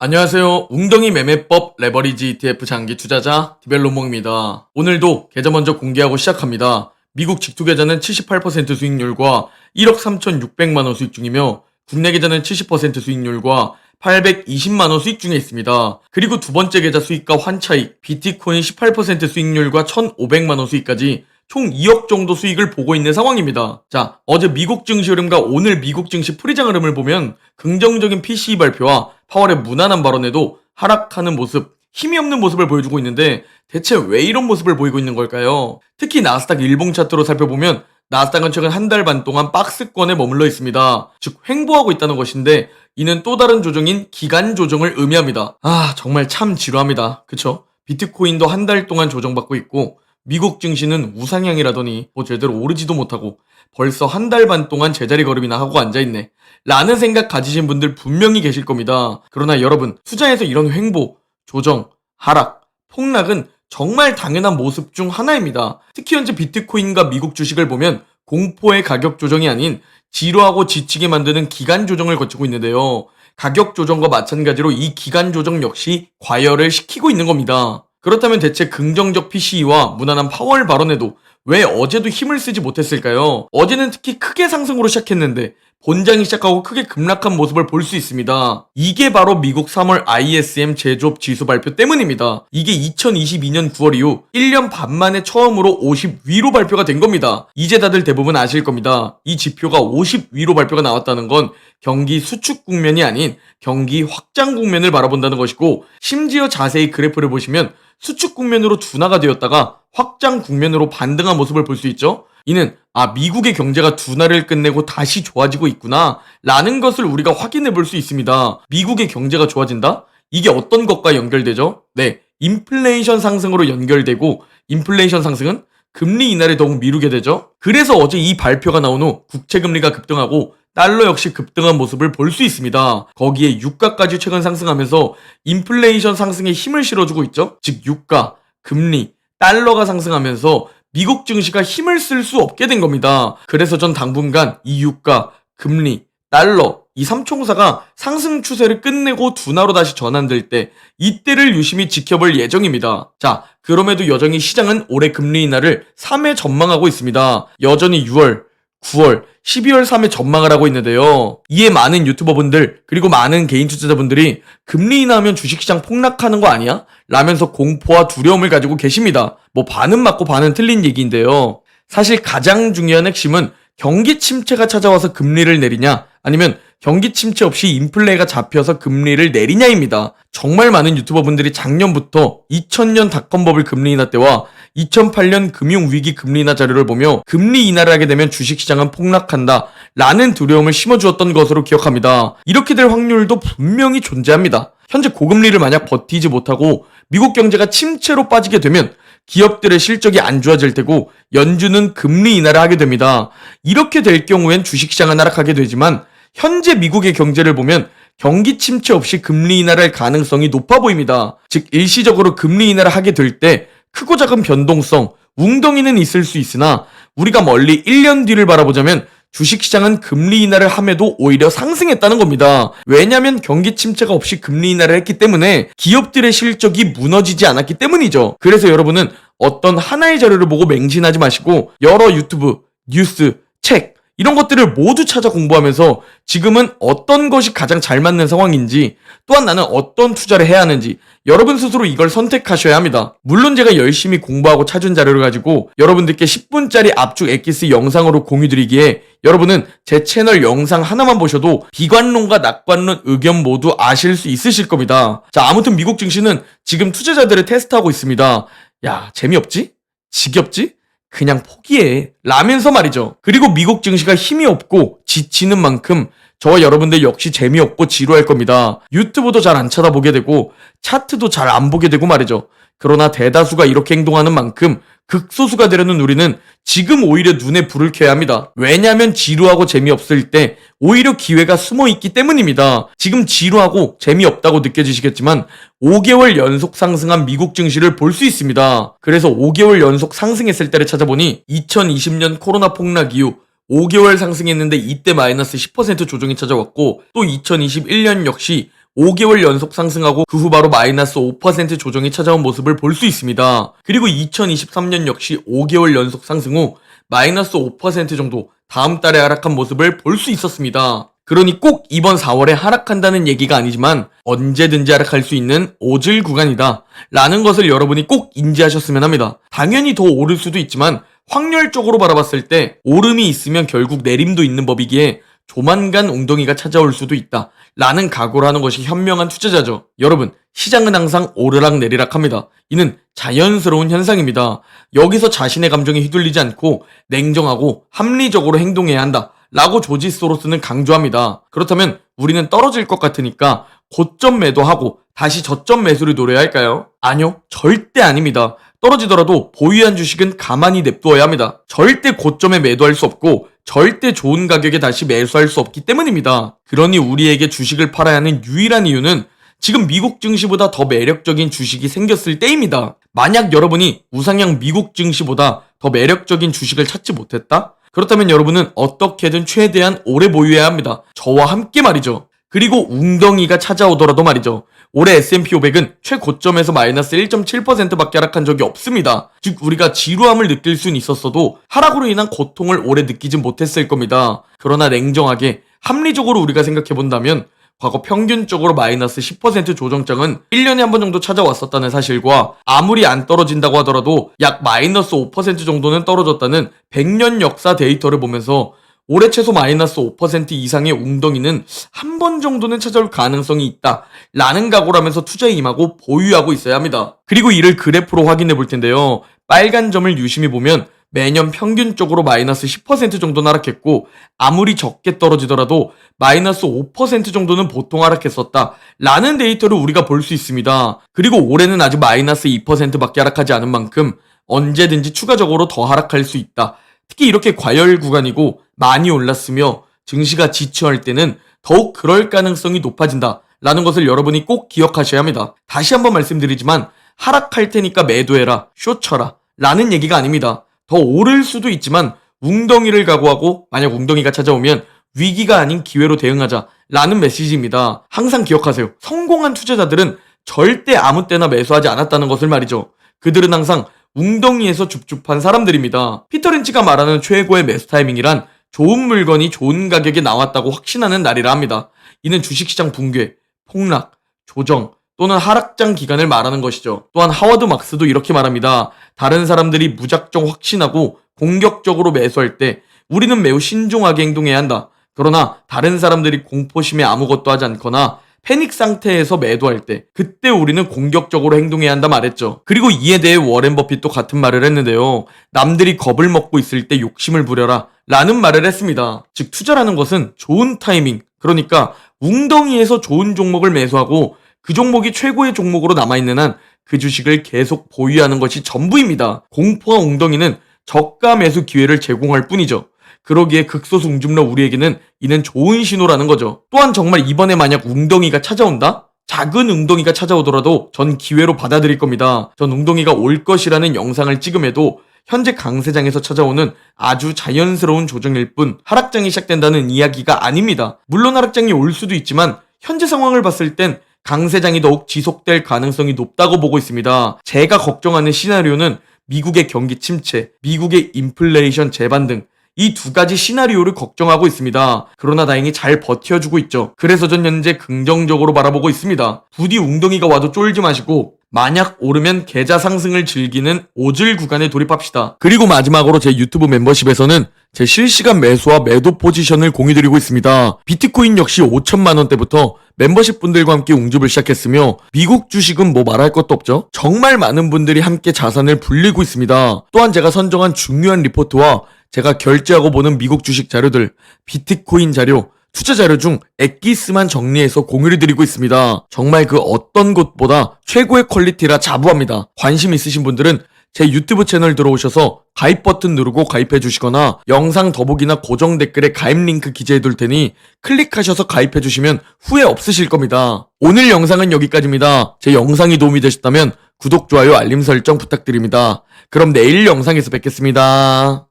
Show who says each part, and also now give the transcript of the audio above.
Speaker 1: 안녕하세요. 웅덩이 매매법 레버리지 ETF 장기 투자자 디벨로몽입니다. 오늘도 계좌 먼저 공개하고 시작합니다. 미국 직투 계좌는 78% 수익률과 1억 3,600만원 수익 중이며 국내 계좌는 70% 수익률과 820만원 수익 중에 있습니다. 그리고 두 번째 계좌 수익과 환차익, 비트코인 18% 수익률과 1,500만원 수익까지 총 2억 정도 수익을 보고 있는 상황입니다. 자, 어제 미국 증시 흐름과 오늘 미국 증시 프리장 흐름을 보면 긍정적인 PCE 발표와 파월의 무난한 발언에도 하락하는 모습, 힘이 없는 모습을 보여주고 있는데 대체 왜 이런 모습을 보이고 있는 걸까요? 특히 나스닥 일봉 차트로 살펴보면 나스닥은 최근 한 달 반 동안 박스권에 머물러 있습니다. 즉 횡보하고 있다는 것인데 이는 또 다른 조정인 기간 조정을 의미합니다. 아 정말 참 지루합니다. 그쵸? 비트코인도 한 달 동안 조정받고 있고 미국 증시는 우상향이라더니 뭐 제대로 오르지도 못하고 벌써 한 달 반 동안 제자리 걸음이나 하고 앉아있네. 라는 생각 가지신 분들 분명히 계실 겁니다. 그러나 여러분, 투자에서 이런 횡보, 조정, 하락, 폭락은 정말 당연한 모습 중 하나입니다. 특히 현재 비트코인과 미국 주식을 보면 공포의 가격 조정이 아닌 지루하고 지치게 만드는 기간 조정을 거치고 있는데요. 가격 조정과 마찬가지로 이 기간 조정 역시 과열을 시키고 있는 겁니다. 그렇다면 대체 긍정적 PCE와 무난한 파월 발언에도 왜 어제도 힘을 쓰지 못했을까요? 어제는 특히 크게 상승으로 시작했는데 본장이 시작하고 크게 급락한 모습을 볼 수 있습니다. 이게 바로 미국 3월 ISM 제조업 지수 발표 때문입니다. 이게 2022년 9월 이후 1년 반 만에 처음으로 50 위로 발표가 된 겁니다. 이제 다들 대부분 아실 겁니다. 이 지표가 50 위로 발표가 나왔다는 건 경기 수축 국면이 아닌 경기 확장 국면을 바라본다는 것이고 심지어 자세히 그래프를 보시면 수축 국면으로 둔화가 되었다가 확장 국면으로 반등한 모습을 볼 수 있죠. 이는 아 미국의 경제가 둔화를 끝내고 다시 좋아지고 있구나 라는 것을 우리가 확인해 볼 수 있습니다. 미국의 경제가 좋아진다? 이게 어떤 것과 연결되죠? 네, 인플레이션 상승으로 연결되고 인플레이션 상승은 금리 인하를 더욱 미루게 되죠. 그래서 어제 이 발표가 나온 후 국채 금리가 급등하고 달러 역시 급등한 모습을 볼 수 있습니다. 거기에 유가까지 최근 상승하면서 인플레이션 상승에 힘을 실어주고 있죠. 즉 유가, 금리, 달러가 상승하면서 미국 증시가 힘을 쓸 수 없게 된 겁니다. 그래서 전 당분간 이 유가, 금리, 달러 이 삼총사가 상승 추세를 끝내고 둔화로 다시 전환될 때 이때를 유심히 지켜볼 예정입니다. 자, 그럼에도 여전히 시장은 올해 금리 인하를 3회 전망하고 있습니다. 여전히 6월, 9월, 12월 3회 전망을 하고 있는데요. 이에 많은 유튜버분들 그리고 많은 개인 투자자분들이 금리 인하하면 주식시장 폭락하는 거 아니야? 라면서 공포와 두려움을 가지고 계십니다. 뭐 반은 맞고 반은 틀린 얘기인데요. 사실 가장 중요한 핵심은 경기 침체가 찾아와서 금리를 내리냐 아니면 경기 침체 없이 인플레가 잡혀서 금리를 내리냐입니다. 정말 많은 유튜버분들이 작년부터 2000년 닷컴 버블 금리 인하 때와 2008년 금융 위기 금리 인하 자료를 보며 금리 인하를 하게 되면 주식시장은 폭락한다 라는 두려움을 심어주었던 것으로 기억합니다. 이렇게 될 확률도 분명히 존재합니다. 현재 고금리를 만약 버티지 못하고 미국 경제가 침체로 빠지게 되면 기업들의 실적이 안 좋아질 테고 연준은 금리 인하를 하게 됩니다. 이렇게 될 경우엔 주식시장은 하락하게 되지만 현재 미국의 경제를 보면 경기 침체 없이 금리 인하를 할 가능성이 높아 보입니다. 즉 일시적으로 금리 인하를 하게 될 때 크고 작은 변동성, 웅덩이는 있을 수 있으나 우리가 멀리 1년 뒤를 바라보자면 주식시장은 금리 인하를 함에도 오히려 상승했다는 겁니다. 왜냐하면 경기 침체가 없이 금리 인하를 했기 때문에 기업들의 실적이 무너지지 않았기 때문이죠. 그래서 여러분은 어떤 하나의 자료를 보고 맹신하지 마시고 여러 유튜브, 뉴스, 책 이런 것들을 모두 찾아 공부하면서 지금은 어떤 것이 가장 잘 맞는 상황인지 또한 나는 어떤 투자를 해야 하는지 여러분 스스로 이걸 선택하셔야 합니다. 물론 제가 열심히 공부하고 찾은 자료를 가지고 여러분들께 10분짜리 압축 엑기스 영상으로 공유드리기에 여러분은 제 채널 영상 하나만 보셔도 비관론과 낙관론 의견 모두 아실 수 있으실 겁니다. 자, 아무튼 미국 증시는 지금 투자자들을 테스트하고 있습니다. 야, 재미없지? 지겹지? 그냥 포기해. 라면서 말이죠. 그리고 미국 증시가 힘이 없고 지치는 만큼 저와 여러분들 역시 재미없고 지루할 겁니다. 유튜브도 잘 안 쳐다보게 되고 차트도 잘 안 보게 되고 말이죠. 그러나 대다수가 이렇게 행동하는 만큼 극소수가 되려는 우리는 지금 오히려 눈에 불을 켜야 합니다. 왜냐하면 지루하고 재미없을 때 오히려 기회가 숨어 있기 때문입니다. 지금 지루하고 재미없다고 느껴지시겠지만 5개월 연속 상승한 미국 증시를 볼 수 있습니다. 그래서 5개월 연속 상승했을 때를 찾아보니 2020년 코로나 폭락 이후 5개월 상승했는데 이때 마이너스 10% 조정이 찾아왔고 또 2021년 역시 5개월 연속 상승하고 그 후 바로 마이너스 5% 조정이 찾아온 모습을 볼 수 있습니다. 그리고 2023년 역시 5개월 연속 상승 후 마이너스 5% 정도 다음 달에 하락한 모습을 볼 수 있었습니다. 그러니 꼭 이번 4월에 하락한다는 얘기가 아니지만 언제든지 하락할 수 있는 오질 구간이다. 라는 것을 여러분이 꼭 인지하셨으면 합니다. 당연히 더 오를 수도 있지만 확률적으로 바라봤을 때 오름이 있으면 결국 내림도 있는 법이기에 조만간 웅덩이가 찾아올 수도 있다. 라는 각오를 하는 것이 현명한 투자자죠. 여러분, 시장은 항상 오르락 내리락 합니다. 이는 자연스러운 현상입니다. 여기서 자신의 감정에 휘둘리지 않고 냉정하고 합리적으로 행동해야 한다. 라고 조지 소로스는 강조합니다. 그렇다면 우리는 떨어질 것 같으니까 고점 매도하고 다시 저점 매수를 노려야 할까요? 아니요. 절대 아닙니다. 떨어지더라도 보유한 주식은 가만히 냅두어야 합니다. 절대 고점에 매도할 수 없고 절대 좋은 가격에 다시 매수할 수 없기 때문입니다. 그러니 우리에게 주식을 팔아야 하는 유일한 이유는 지금 미국 증시보다 더 매력적인 주식이 생겼을 때입니다. 만약 여러분이 우상향 미국 증시보다 더 매력적인 주식을 찾지 못했다? 그렇다면 여러분은 어떻게든 최대한 오래 보유해야 합니다. 저와 함께 말이죠. 그리고 웅덩이가 찾아오더라도 말이죠. 올해 S&P 500은 최고점에서 마이너스 1.7%밖에 하락한 적이 없습니다. 즉 우리가 지루함을 느낄 수는 있었어도 하락으로 인한 고통을 오래 느끼진 못했을 겁니다. 그러나 냉정하게 합리적으로 우리가 생각해 본다면 과거 평균적으로 마이너스 10% 조정장은 1년에 한 번 정도 찾아왔었다는 사실과 아무리 안 떨어진다고 하더라도 약 마이너스 5% 정도는 떨어졌다는 100년 역사 데이터를 보면서 올해 최소 마이너스 5% 이상의 웅덩이는 한 번 정도는 찾아올 가능성이 있다. 라는 각오라면서 투자에 임하고 보유하고 있어야 합니다. 그리고 이를 그래프로 확인해 볼 텐데요. 빨간 점을 유심히 보면 매년 평균적으로 마이너스 10% 정도 하락했고 아무리 적게 떨어지더라도 마이너스 5% 정도는 보통 하락했었다 라는 데이터를 우리가 볼 수 있습니다. 그리고 올해는 아직 마이너스 2%밖에 하락하지 않은 만큼 언제든지 추가적으로 더 하락할 수 있다. 특히 이렇게 과열 구간이고 많이 올랐으며 증시가 지추할 때는 더욱 그럴 가능성이 높아진다 라는 것을 여러분이 꼭 기억하셔야 합니다. 다시 한번 말씀드리지만 하락할 테니까 매도해라, 쇼쳐라 라는 얘기가 아닙니다. 더 오를 수도 있지만 웅덩이를 각오하고 만약 웅덩이가 찾아오면 위기가 아닌 기회로 대응하자 라는 메시지입니다. 항상 기억하세요. 성공한 투자자들은 절대 아무 때나 매수하지 않았다는 것을 말이죠. 그들은 항상 웅덩이에서 줍줍한 사람들입니다. 피터 린치가 말하는 최고의 매수 타이밍이란 좋은 물건이 좋은 가격에 나왔다고 확신하는 날이라 합니다. 이는 주식시장 붕괴, 폭락, 조정, 또는 하락장 기간을 말하는 것이죠. 또한 하워드 막스도 이렇게 말합니다. 다른 사람들이 무작정 확신하고 공격적으로 매수할 때 우리는 매우 신중하게 행동해야 한다. 그러나 다른 사람들이 공포심에 아무것도 하지 않거나 패닉 상태에서 매도할 때 그때 우리는 공격적으로 행동해야 한다 말했죠. 그리고 이에 대해 워렌 버핏도 같은 말을 했는데요. 남들이 겁을 먹고 있을 때 욕심을 부려라 라는 말을 했습니다. 즉 투자라는 것은 좋은 타이밍 그러니까 웅덩이에서 좋은 종목을 매수하고 그 종목이 최고의 종목으로 남아있는 한 그 주식을 계속 보유하는 것이 전부입니다. 공포와 웅덩이는 저가 매수 기회를 제공할 뿐이죠. 그러기에 극소수 웅줌러 우리에게는 이는 좋은 신호라는 거죠. 또한 정말 이번에 만약 웅덩이가 찾아온다? 작은 웅덩이가 찾아오더라도 전 기회로 받아들일 겁니다. 전 웅덩이가 올 것이라는 영상을 찍음에도 현재 강세장에서 찾아오는 아주 자연스러운 조정일 뿐 하락장이 시작된다는 이야기가 아닙니다. 물론 하락장이 올 수도 있지만 현재 상황을 봤을 땐 강세장이 더욱 지속될 가능성이 높다고 보고 있습니다. 제가 걱정하는 시나리오는 미국의 경기 침체, 미국의 인플레이션 재반 등 이 두 가지 시나리오를 걱정하고 있습니다. 그러나 다행히 잘 버텨주고 있죠. 그래서 전 현재 긍정적으로 바라보고 있습니다. 부디 웅덩이가 와도 쫄지 마시고 만약 오르면 계좌 상승을 즐기는 오질 구간에 돌입합시다. 그리고 마지막으로 제 유튜브 멤버십에서는 제 실시간 매수와 매도 포지션을 공유드리고 있습니다. 비트코인 역시 5천만 원대부터 멤버십 분들과 함께 웅집을 시작했으며 미국 주식은 뭐 말할 것도 없죠. 정말 많은 분들이 함께 자산을 불리고 있습니다. 또한 제가 선정한 중요한 리포트와 제가 결제하고 보는 미국 주식 자료들, 비트코인 자료, 투자 자료 중 엑기스만 정리해서 공유를 드리고 있습니다. 정말 그 어떤 곳보다 최고의 퀄리티라 자부합니다. 관심 있으신 분들은 제 유튜브 채널 들어오셔서 가입 버튼 누르고 가입해 주시거나 영상 더보기나 고정 댓글에 가입 링크 기재해 둘 테니 클릭하셔서 가입해 주시면 후회 없으실 겁니다. 오늘 영상은 여기까지입니다. 제 영상이 도움이 되셨다면 구독, 좋아요, 알림 설정 부탁드립니다. 그럼 내일 영상에서 뵙겠습니다.